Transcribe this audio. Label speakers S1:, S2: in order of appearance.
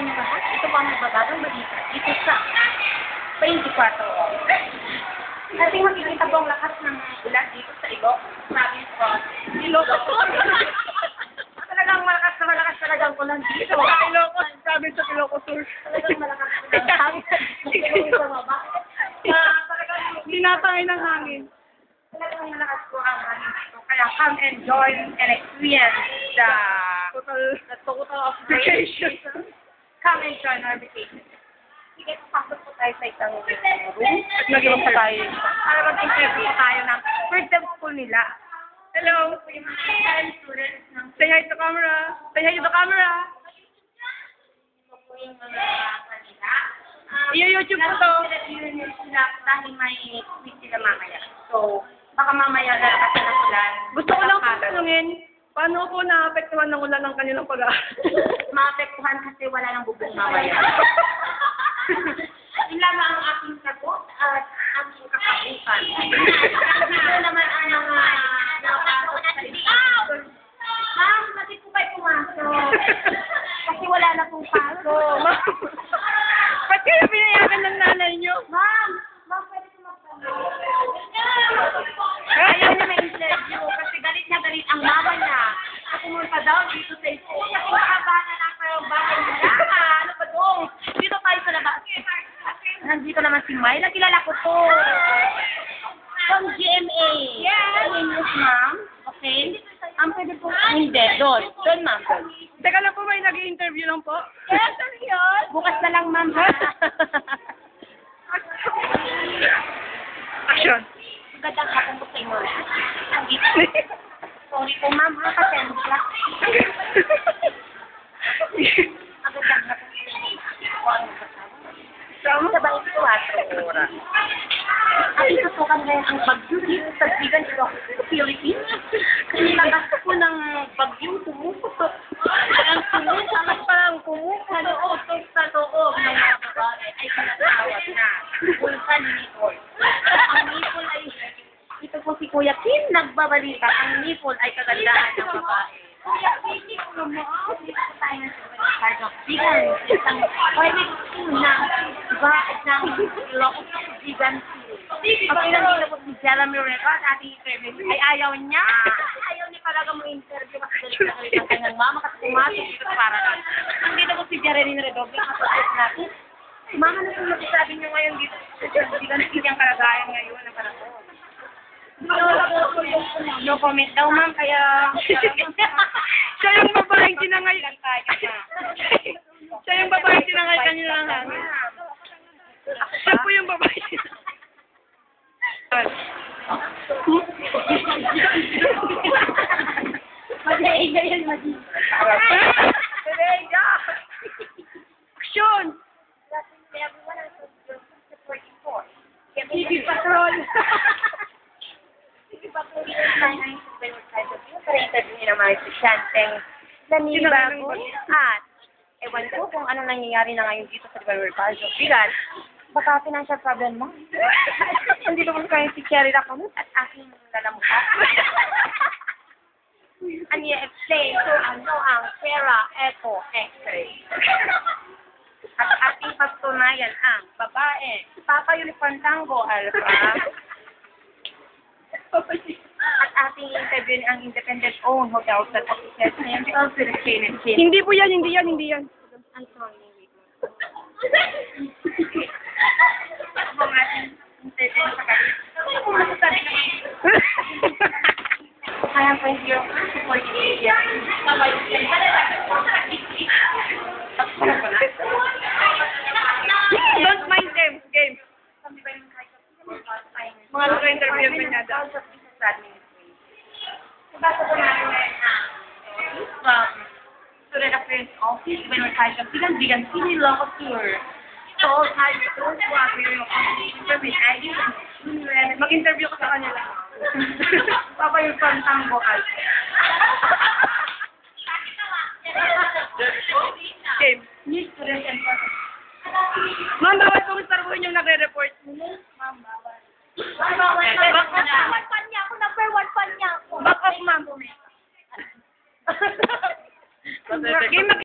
S1: inyo lahat. Ito po ang nagbabagang balita dito sa 24 Ating makikita po ang lakas ng ulan dito sa Iloc, province of Ilocos. Talagang malakas na malakas talaga ang ulan dito.
S2: Sa Ilocos, sabi sa Ilocos Sur.
S1: Talagang malakas na baba. Ah, talagang
S2: Tinatangay ng hangin.
S1: talagang malakas po ang hangin dito. Kaya come and join and experience the
S2: Total
S1: the total of
S2: vacation.
S1: Come and join our vacation. Sige, pasok po tayo sa isang room.
S2: At nag-iwan pa tayo.
S1: Para mag-interview po tayo ng first day school nila. Hello, po
S2: Say hi to camera. Say hi to the camera.
S1: po kanila. Um,
S2: I-YouTube ko to.
S1: Sila dahil may quiz sila mamaya. So, baka mamaya lalakas na ng ulan.
S2: Gusto ko lang pong tanungin, paano po naapektuhan ng ulan ng kanilang pag-aaral?
S1: Maapektuhan kasi wala nang bubong mamaya. Yun lamang ang aking sagot at aking kakabukan. Dito naman ang mga nakapasok sa likuran. Ma'am, bakit po kayo pumasok? Kasi wala na pong pasok.
S2: Ba't kayo pinayagan ng nanay niyo?
S1: Ma'am, Nandito naman si May. Nakilala ko to. From GMA. Yes. English, ma'am. Okay. Ang pwede po. Hindi. Doon. Doon, ma'am. Doon.
S2: Teka lang po, may nag-i-interview lang po.
S1: Yes, ano yun? Bukas na lang, ma'am. ha?
S2: Action.
S1: Magandang hapon po sa inyo. Sorry po, ma'am. Ha, pasensya. Magandang hapon po sa inyo. 4 oras. Ay, tutukan ngayon ang bagyo dito sa Gigan, ito sa Philippines. Kasi lakas ko ng bagyo, pumuputok. Ang sunod, sana parang pumuputok sa sa loob ng ay pinatawag na Vulcan Nipol. Ang Nipol ay, ito po si Kuya Kim, nagbabalita, ang Nipol ay kagandahan ng babae. Kuya Kim, ikaw mo, dito tayo Ricardo. Bigan, isang private school na iba ng Ilocos Bigan School. Pag pinandito po si Jeremy Rivera at ating interview, ay ayaw niya. Ayaw niya talaga mo interview kasi galit na ang kanyang mama kasi pumasok dito sa paralan. Nandito po si Jeremy Redoble, kasapit natin. Mama, ano po masasabi niyo ngayon dito sa Bigan School yung kalagayan ngayon ng panahon? No comment daw, ma'am, kaya...
S2: Siya yung babaeng tinangay. Siya yung babaeng tinangay kanina ng hangin. Siya po yung babae.
S1: Mag-iiga yan, mag-iiga.
S2: Terega! Action! TV Patrol!
S1: Para interview niyo ng mga estudyanteng nanibago at ewan ko kung ano nangyayari na ngayon dito sa Libanor Pazo. Bigat, baka financial problem mo. Hindi naman kayo si Cherry Rapanut at aking lalamuha. Ano i-explain so ano ang Pera Echo X-ray. At ating patunayan ang babae, Papa Unicorn Tango Alpha. At ating interview ang independent-owned hotel set offices na yung Hotel Philippine and.
S2: Hindi po yan, hindi yan, hindi yan.
S1: I'm sorry, wait. Ako ang ating interview sa kanila. Ano po masasabi naman? Kaya po yung zero for the area.
S2: Don't mind them. Game. Mga naka-interview kanyada.
S1: Basta po natin ngayon ang from student affairs office when we're trying to bigan bigan sini local tour. So very with ID
S2: Mag-interview ka sa kanila.
S1: Papa yung from